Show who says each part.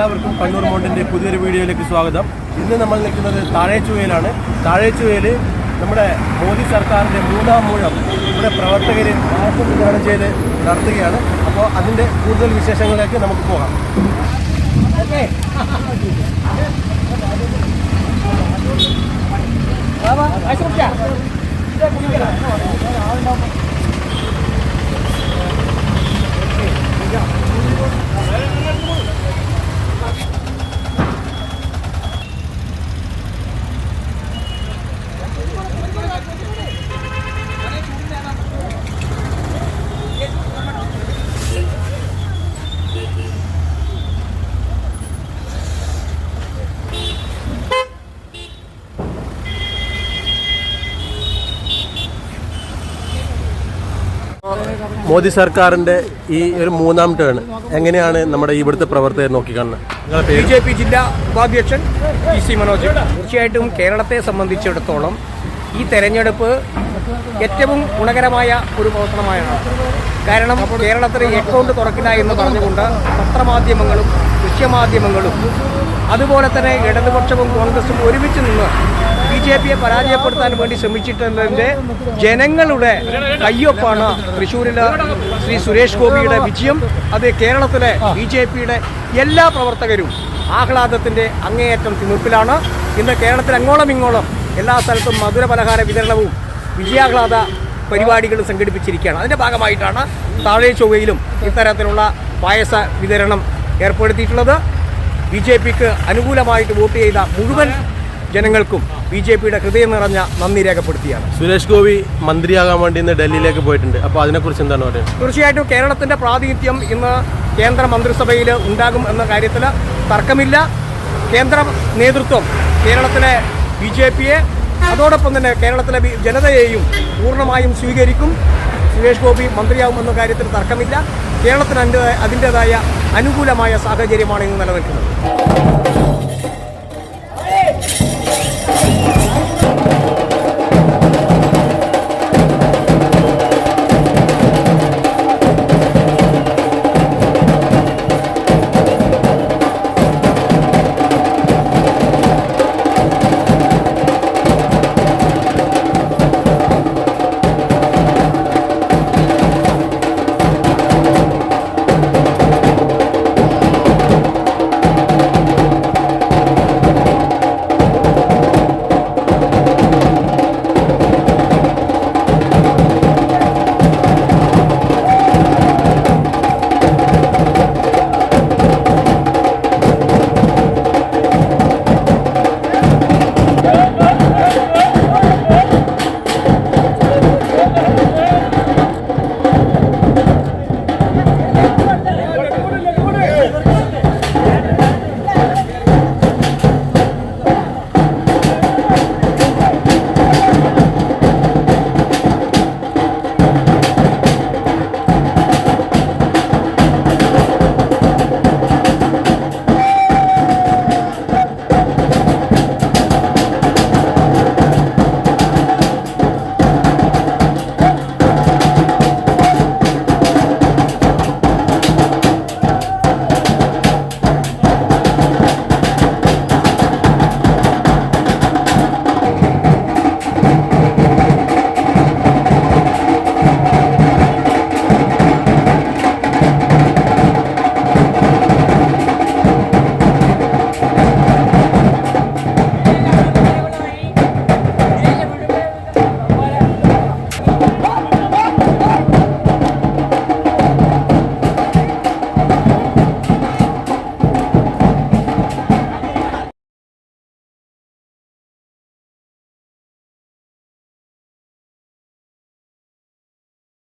Speaker 1: എല്ലാവർക്കും കണ്ണൂർ മൗണ്ടിന്റെ പുതിയൊരു വീഡിയോയിലേക്ക് സ്വാഗതം. ഇന്ന് നമ്മൾ നിൽക്കുന്നത് താഴേച്ചുവയിലാണ്. താഴേച്ചുവയിൽ നമ്മുടെ മോദി സർക്കാരിന്റെ മൂന്നാം മൂഴം നമ്മുടെ പ്രവർത്തകരെ വിതരണം ചെയ്ത് നടത്തുകയാണ്. അപ്പോൾ അതിന്റെ കൂടുതൽ വിശേഷങ്ങളിലേക്ക് നമുക്ക് പോകാം. ഓക്കെ. മോദി സർക്കാരിന്റെ ഈ ഒരു മൂന്നാം ടേൺ എങ്ങനെയാണ് നമ്മുടെ ഇവിടുത്തെ പ്രവർത്തകർ നോക്കിക്കാണുന്നത്?
Speaker 2: ബി ജെ പി ജില്ലാ ഉപാധ്യക്ഷൻ പി സി മനോജ്. തീർച്ചയായിട്ടും കേരളത്തെ സംബന്ധിച്ചിടത്തോളം ഈ തെരഞ്ഞെടുപ്പ് ഏറ്റവും ഗുണകരമായ ഒരു പ്രവർത്തനമായാണ്. കാരണം കേരളത്തിൽ അക്കൗണ്ട് തുറക്കില്ല എന്ന് പറഞ്ഞുകൊണ്ട് പത്രമാധ്യമങ്ങളും ദൃശ്യമാധ്യമങ്ങളും അതുപോലെ തന്നെ ഇടതുപക്ഷവും കോൺഗ്രസും ഒരുമിച്ച് നിന്ന് ബി ജെ പിയെ പരാജയപ്പെടുത്താൻ വേണ്ടി ശ്രമിച്ചിട്ടുള്ളതിന്റെ ജനങ്ങളുടെ കയ്യൊപ്പാണ് തൃശ്ശൂരിലെ ശ്രീ സുരേഷ് ഗോപിയുടെ വിജയം. അത് കേരളത്തിലെ ബി ജെ പിയുടെ എല്ലാ പ്രവർത്തകരും ആഹ്ലാദത്തിന്റെ അങ്ങേയറ്റം തിമിർപ്പിലാണ്. ഇന്ന് കേരളത്തിൽ അങ്ങോളം ഇങ്ങോളം എല്ലാ സ്ഥലത്തും മധുര പലഹാര വിതരണവും വിജയാഹ്ലാദ പരിപാടികളും സംഘടിപ്പിച്ചിരിക്കുകയാണ്. അതിന്റെ ഭാഗമായിട്ടാണ് താഴെ ചൊവ്വയിലും ഇത്തരത്തിലുള്ള പായസ വിതരണം ഏർപ്പെടുത്തിയിട്ടുള്ളത്. ബി ജെ പിക്ക് അനുകൂലമായിട്ട് വോട്ട് ചെയ്ത മുഴുവൻ ജനങ്ങൾക്കും ബി ജെ പിയുടെ ഹൃദയം നിറഞ്ഞ നന്ദി രേഖപ്പെടുത്തിയാണ്.
Speaker 1: സുരേഷ് ഗോപി മന്ത്രിയാകാൻ വേണ്ടി ഇന്ന് ഡൽഹിയിലേക്ക് പോയിട്ടുണ്ട്. അപ്പോൾ അതിനെക്കുറിച്ച് എന്താണ് പറയുന്നത്
Speaker 2: തീർച്ചയായിട്ടും കേരളത്തിന്റെ പ്രാതിനിധ്യം ഇന്ന് കേന്ദ്ര മന്ത്രിസഭയിൽ ഉണ്ടാകും എന്ന കാര്യത്തിൽ തർക്കമില്ല. കേന്ദ്ര നേതൃത്വം കേരളത്തിലെ ബി ജെ പിയെ അതോടൊപ്പം തന്നെ കേരളത്തിലെ ജനതയെയും പൂർണമായും സ്വീകരിക്കും. സുരേഷ് ഗോപി മന്ത്രിയാകുമെന്ന കാര്യത്തിൽ തർക്കമില്ല. കേരളത്തിന് അതിന്റെ അതിന്റെതായ അനുകൂലമായ സാഹചര്യമാണ് ഇന്ന് നിലനിൽക്കുന്നത്.